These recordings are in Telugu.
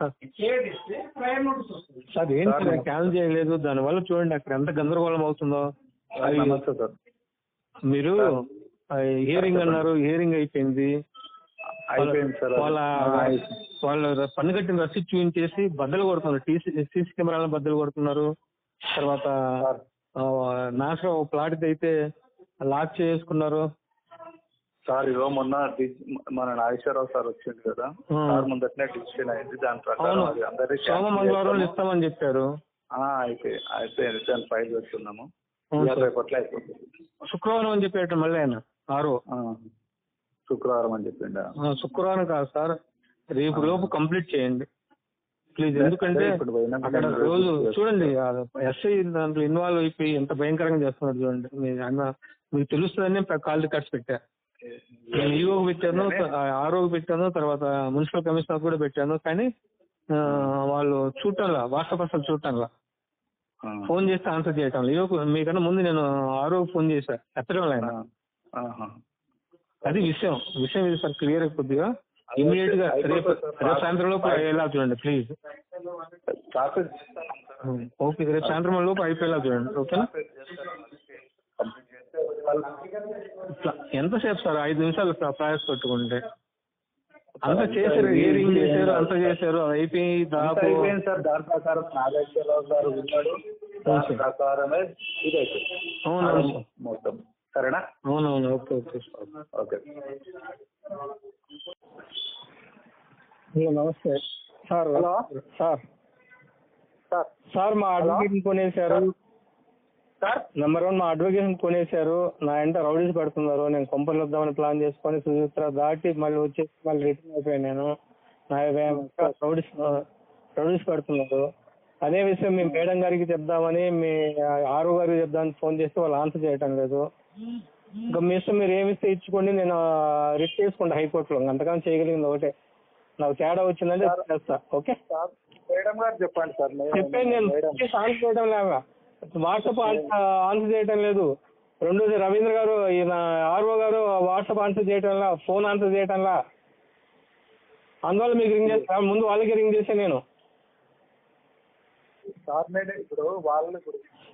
సార్. ఏదిస్తే ప్రయర్ నోటీస్ వస్తుంది సార్ ఏంటి సార్ క్యాన్సిల్ చేయలేదు. దానివల్ల చూడండి అక్కడ ఎంత గందరగోళం అవుతుందో. మీరు హియరింగ్ అన్నారు. హియరింగ్ అయిపోయింది. అయిపోయింది సార్ అది. వాళ్ళ. వాళ్ళ పన్ను కట్టిన రసీద్ చూపించేసి బద్దలు కొడుతున్నారు. టీసీ సీసీ కెమెరాలను బద్దలు కొడుతున్నారు. తర్వాత నాశనం ప్లాట్ అయితే లాక్ చేసుకున్నారు. సార్ ఇగో మొన్న మన నాగేశ్వరరావు సార్ వచ్చింది కదా. సార్ ముందటనే డిసిషన్ అయింది దాని ప్రకారం అవును. అది అందరికీ సోమ cancel మంగళవారం. ఇస్తామని చెప్పారు. ఆ, అయిపోయి అయిపోయింది దాని ఫైల్. రేపట్లో అయిపోతుంది. శుక్రవారం అని చెప్పేట మళ్ళీ ఆయన ఆరో. శుక్రవారం అని చెప్పిండ? శుక్రవారం కాదు సార్ రేపు లోపు కంప్లీట్ చేయండి. ప్లీజ్ ఎందుకంటే అక్కడ రోజు. చూడండి ఎస్ఐ దాంట్లో ఇన్వాల్వ్ అయిపోయి ఎంత భయంకరంగా చేస్తున్నారు చూడండి. మీకు తెలుస్తుందని కాల్ రికార్డ్స్ పెట్టా. ఈఓకి పెట్టాను ఆర్ఓకి పెట్టాను తర్వాత మున్సిపల్ కమిషనర్ కూడా పెట్టాను కానీ వాళ్ళు చూడటంలా వాట్సాప్ అసలు చూడటంలా. ఆ. ఫోన్ చేస్తే ఆన్సర్ చేయటం ఈఓకు మీకన్నా ముందు నేను ఆర్ఓకి ఫోన్ చేశా ఎత్తడం ఆయన. ఆ, ఆహా. అది విషయం విషయం ఇది సార్ క్లియర్ కొద్దిగా. ఇమీడియట్గా రేపు రేపు సాయంత్రం లోపు అయ్యేలా చూడండి ప్లీజ్. ఓకే రేపు సాయంత్రం లోపు అయిపోయేలా చూడండి ఓకేనా కంప్లీట్ చేస్తే వాళ్ళు ఇట్లా ఎంతసేపు సార్? ఐదు నిమిషాలు ప్ర- ప్రయాస పెట్టుకుంటే. అంత చేశారు హియరింగ్ చేశారు అంత చేశారు అయిపోయి దాదాపు అయిపోయింది సార్. దాని ప్రకారం నాగేశ్వరరావు గారు ఉన్నాడు. దాని. ప్రకారమే ఇది అవునవును. మొత్తం. సరేనా? అవునవును okay okay sir. Okay. Hello నమస్తే. Sir hello. Sir. Sir. Sir మా అడ్వకేట్ కొనేశారు సార్? నెంబర్ వన్ మా అడ్వకేషన్ కొనేశారు. నా వెంట రౌడీస్ పడుతున్నారు నేను కొంపలు వద్దామని ప్లాన్ చేసుకొని సుచిత్ర దాటి మళ్ళీ వచ్చేసి మళ్ళీ రిటర్న్ అయిపోయాను నేను. నా రౌడీస్ రౌడీస్ పడుతున్నారు. అదే విషయం మీ మేడం గారికి చెప్దామని మీ ఆరో గారికి చెప్దామని ఫోన్ చేస్తే వాళ్ళు ఆన్సర్ చేయటం లేదు. ఇంకా మీ ఇష్టం మీరు ఏమి ఇస్తే ఇచ్చుకోండి నేను రిట్ చేసుకుంటా హైకోర్టులో. అంతకన్నా చేయగలిగింది ఒకటే. నాకు తేడా వచ్చిందంటే చేస్తా. ఓకే? మేడం గారు చెప్పండి సార్. చెప్పాను నేను చేయడం లేవా వాట్సాప్ ఆన్సర్ చేయడం లేదు. రెండోది రవీంద్ర గారు ఈయన ఆర్ఓ గారు వాట్సాప్ ఆన్సర్ చేయటంలా ఫోన్ ఆన్సర్ చేయటంలా. అందువల్ల మీకు రింగ్ చేస్తా ముందు వాళ్ళకి రింగ్ చేశాను నేను.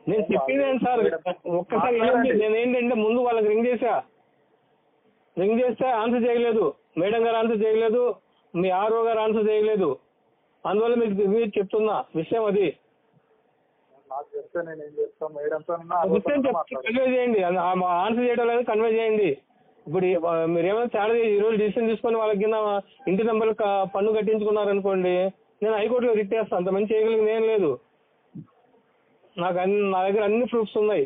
నేను చెప్పింది ఏంటి సార్? ఒక్కసారి. నేను ఏంటంటే ముందు వాళ్ళకి రింగ్ చేశా రింగ్ చేస్తే ఆన్సర్ చేయలేదు. మేడం గారు ఆన్సర్ చేయలేదు. మీ ఆర్ఓ గారు ఆన్సర్ చేయలేదు. అందువల్ల మీకు చెప్తున్నా విషయం అది. నాకు చెప్తే నేను ఏం చేస్తాను మేడంతో విషయం చెప్తే కన్వే చేయండి. ఆన్సర్ చేయడం లేదు కన్వే చేయండి. ఇప్పుడు మీరు ఏమైనా తేడా ఈ రోజు డిసిషన్ తీసుకొని వాళ్ళకి కింద ఇంటి నెంబర్ పన్ను కట్టించుకున్నారనుకోండి నేను హైకోర్టులో రిట్ చేస్తాను అంత మంచి చేయగలిగింది ఏం లేదు. నాకు అన్ని నా దగ్గర అన్ని ప్రూఫ్స్ ఉన్నాయి.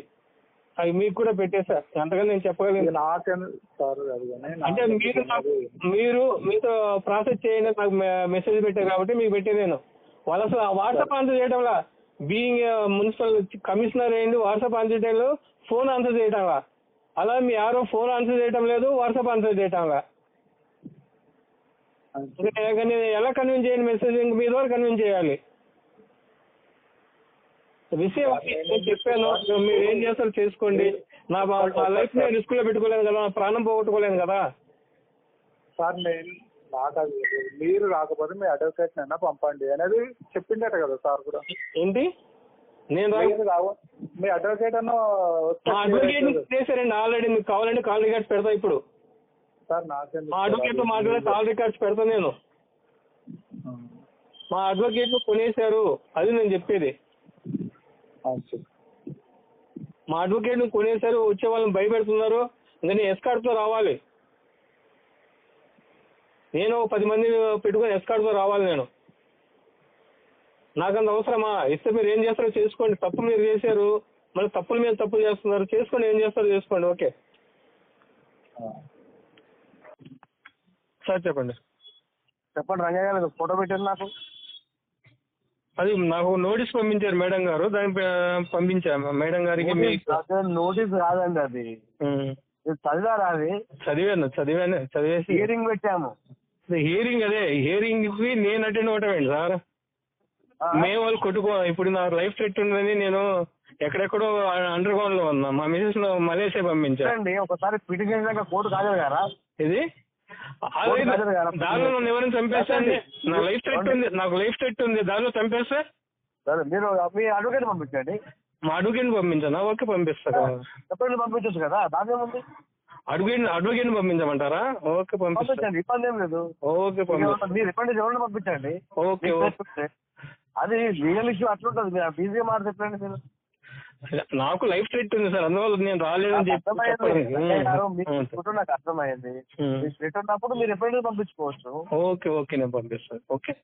అవి మీకు కూడా పెట్టేశా అంతగా నేను చెప్పగలిగింది అంటే మీరు మీరు. మీతో ప్రాసెస్ చేయండి నాకు మెసేజ్ పెట్టారు కాబట్టి మీకు పెట్టే నేను వాళ్ళు అసలు వాట్సాప్ ఆన్సర్ చేయడంలా బీయింగ్ మున్సిపల్ కమిషనర్ అయ్యింది వాట్సాప్ ఆన్సర్ చేయడంలో ఫోన్ ఆన్సర్ చేయటంలా? అలా మీ యారో ఫోన్ ఆన్సర్ చేయటం లేదు వాట్సాప్ ఆన్సర్ చేయటంలా? నేను- ఎలా కన్విన్స్ చేయండి మెసేజ్ ఇంక మీ ద్వారా కన్విన్స్ చేయాలి. విషయం చెప్పాను మీరు ఏం చేస్తారో చేసుకోండి. నా లైఫ్ రిస్క్లో పెట్టుకోలేను కదా నా ప్రాణం పోగొట్టుకోలేను కదా. సార్ నేను నాకు మీరు రాకపోతే మీ అడ్వకేట్ అయినా పంపండి అనేది చెప్పిండట కదా సార్ కూడా. ఏంటి? నేను మీ అడ్వకేట్ అన్న అడ్వకేట్ చేశారండి? ఆల్రెడీ మీకు కావాలంటే కాల్ రికార్డ్స్ పెడతా ఇప్పుడు. సార్ నాకేం మా అడ్వకేట్ మాట్లాడే కాల్ రికార్డ్స్ పెడతా నేను. మా అడ్వకేట్ కొనేశారు. అది నేను చెప్పేది. మా అడ్వకేట్ కొనేశారు. వచ్చే వాళ్ళని భయపెడుతున్నారు. ఇంకా నేను escort తో రావాలి. నేను పది మంది పెట్టుకొని తో రావాలి నేను. నాకంత అవసరమా? ఇస్తే మీరు ఏం చేస్తారో చేసుకోండి. తప్పు మీరు చేశారు మళ్ళీ తప్పుల మీద తప్పులు చేస్తున్నారు చేసుకోండి ఏం చేస్తారో చేసుకోండి. ఓకే. సార్ చెప్పండి. చెప్పండి రంగయ్య గారు ఫోటో పెట్టారు నాకు. అది నాకు నోటీస్ పంపించారు మేడం గారు. దాన్ని ప- పంపించా మేడం గారికి మీకు నోటీస్ కాదండి అది. చదివారా అది? చదివాను చదివాను చదివేసి. హియరింగ్ పెట్టాము. హియరింగ్ అదే. హియరింగ్కి నేను అటెండ్ అవటమేంటి సార్? మేము వాళ్ళు కొట్టుకో ఇప్పుడు నా లైఫ్ సెట్ ఉందని నేను ఎక్కడెక్కడో అండర్ గ్రౌండ్లో ఉన్నా. మా మిసెస్ మలేషియా పంపించా. చూడండి ఒకసారి పిటిషన్ కోర్టు కాలేదు కదా ఇది? దానిలో నన్ను ఎవరైనా చంపేస్తే నా లైఫ్ థ్రెట్ ఉంది. నాకు లైఫ్ థ్రెట్ ఉంది. దానిలో చంపేస్తే? సరే మీరు మీ అడ్వకేట్ పంపించండి. మా అడ్వకేట్ పంపించానా? ఓకే పంపిస్తాను పంపించచ్చు కదా. దాని ఏముంది? Advocate advocate పంపించమంటారా? ఓకే పంపించండి ఇబ్బంది ఏం లేదు. ఓకే మీరు ఇబ్బంది ఎవరిని పంపించండి? ఓకే. అది లీగల్ ఇష్యూ అట్లుంటది. మీరు బిజీగా మాట చెప్పండి మీరు. నాకు లైఫ్ థ్రెట్ ఉంది సార్ అందువల్ల నేను రాలేదని నాకు చెప్పి నాకు అర్థమైంది. రిటర్న్ ఉన్నప్పుడు మీరు ఎప్పుడైనా పంపించుకోవచ్చు? ఓకే ఓకే నేను పంపిస్తాను. ఓకే.